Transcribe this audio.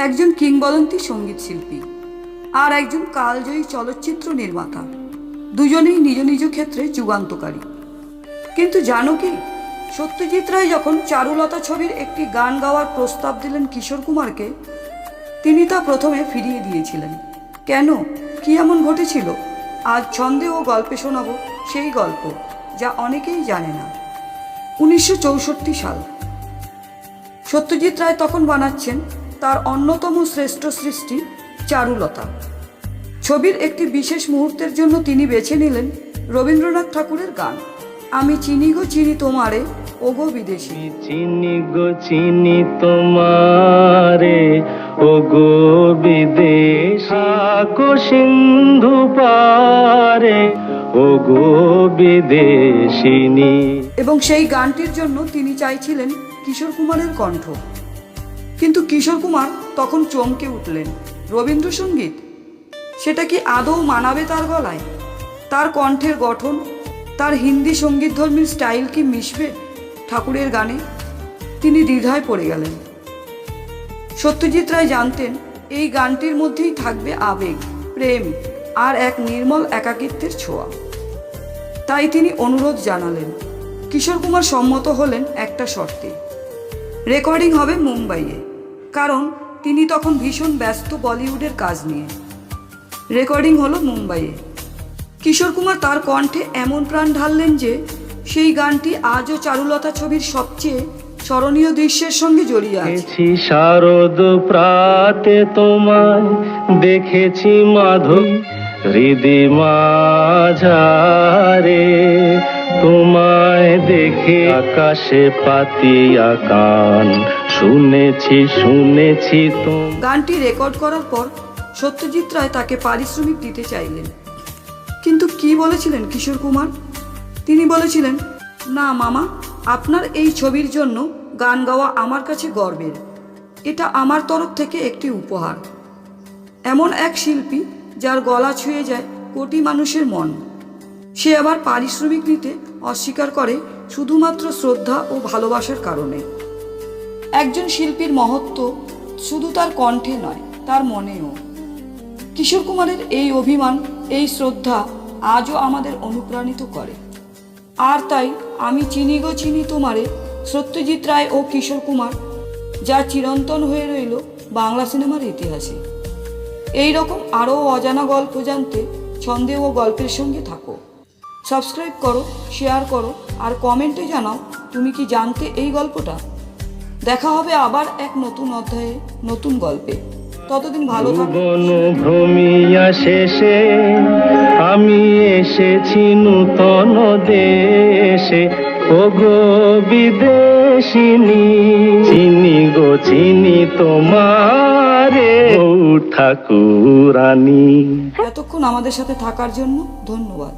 একজন কিংবদন্তি সংগীত শিল্পী আর একজন কালজয়ী চলচ্চিত্র নির্মাতা। দুজনেই নিজ নিজ ক্ষেত্রে যুগান্তকারী। কিন্তু জানো কি? সত্যজিৎ রায় যখন চারুলতা ছবির একটি গান গাওয়ার প্রস্তাব দিলেন কিশোর কুমারকে, তিনি তা প্রথমে ফিরিয়ে দিয়েছিলেন। কেন? কি এমন ঘটেছিল? আজ ছন্দে ও গল্পে শোনাবো সেই গল্প যা অনেকেই জানে না। উনিশশো চৌষট্টি সাল। সত্যজিৎ রায় তখন বানাচ্ছেন তার অন্যতম শ্রেষ্ঠ সৃষ্টি চারুলতা। ছবির একটি বিশেষ মুহূর্তের জন্য তিনি বেছে নিলেন রবীন্দ্রনাথ ঠাকুরের গান। আমি চিনি গো চিনি তোমারে ওগো বিদেশি। চিনি গো চিনি তোমারে ও গো বিদেশ। থাকো সিন্ধু পারে ও গো বিদেশিনী। এবং সেই গানটির জন্য তিনি চাইছিলেন কিশোর কুমারের কণ্ঠ। কিন্তু কিশোর কুমার তখন চমকে উঠলেন। রবীন্দ্রসঙ্গীত? সেটা কি আদৌ মানাবে তার গলায়? তার কণ্ঠের গঠন, তার হিন্দি সঙ্গীতধর্মীর স্টাইল কি মিশবে ঠাকুরের গানে? তিনি দ্বিধায় পড়ে গেলেন। সত্যজিৎ রায় জানতেন, এই গানটির মধ্যেই থাকবে আবেগ, প্রেম আর এক নির্মল একাকিত্বের ছোঁয়া। তাই তিনি অনুরোধ জানালেন, কিশোর কুমার সম্মত হলেন একটা শর্তে। রেকর্ডিং হবে মুম্বাইয়ে। কারণ তিনি তখন ভীষণ ব্যস্ত বলিউডের কাজ নিয়ে। রেকর্ডিং হলো মুম্বাইয়ে। কিশোর কুমার তার কণ্ঠে এমন প্রাণ ঢাললেন যে, সেই গানটি আজও চারুলতা ছবির সবচেয়ে স্মরণীয় দৃশ্যের সঙ্গে জড়িয়ে আছে। শারদ প্রাতে তোমায়, দেখেছি মাধব হৃদি মাঝারে। দেখে আকাশে পাতিয়া কান শুনেছি শুনেছি তোম গানটি রেকর্ড করার পর সত্যজিৎ রায় তাকে পারিশ্রমিক দিতে চাইলেন। কিন্তু কি বলেছিলেন কিশোর কুমার? তিনি বলেছিলেন, না মামা, আপনার এই ছবির জন্য গান গাওয়া আমার কাছে গর্বের। এটা আমার তরফ থেকে একটি উপহার। এমন এক শিল্পী যার গলা ছুঁয়ে যায় কোটি মানুষের মন। সে আবার পারিশ্রমিক নিতে অস্বীকার করে শুধুমাত্র শ্রদ্ধা ও ভালোবাসার কারণে। একজন শিল্পীর মহত্ব শুধু তার কণ্ঠে নয়, তার মনেও। কিশোর কুমারের এই অভিমান, এই শ্রদ্ধা আজও আমাদের অনুপ্রাণিত করে। আর তাই আমি চিনি গো চিনি তোমারে, সত্যজিৎ রায় ও কিশোর কুমার, যা চিরন্তন হয়ে রইল বাংলা সিনেমার ইতিহাসে। এই রকম আরও অজানা গল্প জানতে ছন্দে ও গল্পের সঙ্গে থাকো। সাবস্ক্রাইব করো শেয়ার করো আর কমেন্টে জানাও তুমি কি জানতে এই গল্পটা। দেখা হবে আবার এক নতুন অধ্যায়ে নতুন গল্পে। ততদিন ভালো থাকো। ভ্রমিয়া শেষে আমি এসেছি নূতন দেশে। ও গো বিদেশিনী চিনি গো চিনি তোমারে ঠাকুরানী। এতক্ষণ আমাদের সাথে থাকার জন্য ধন্যবাদ।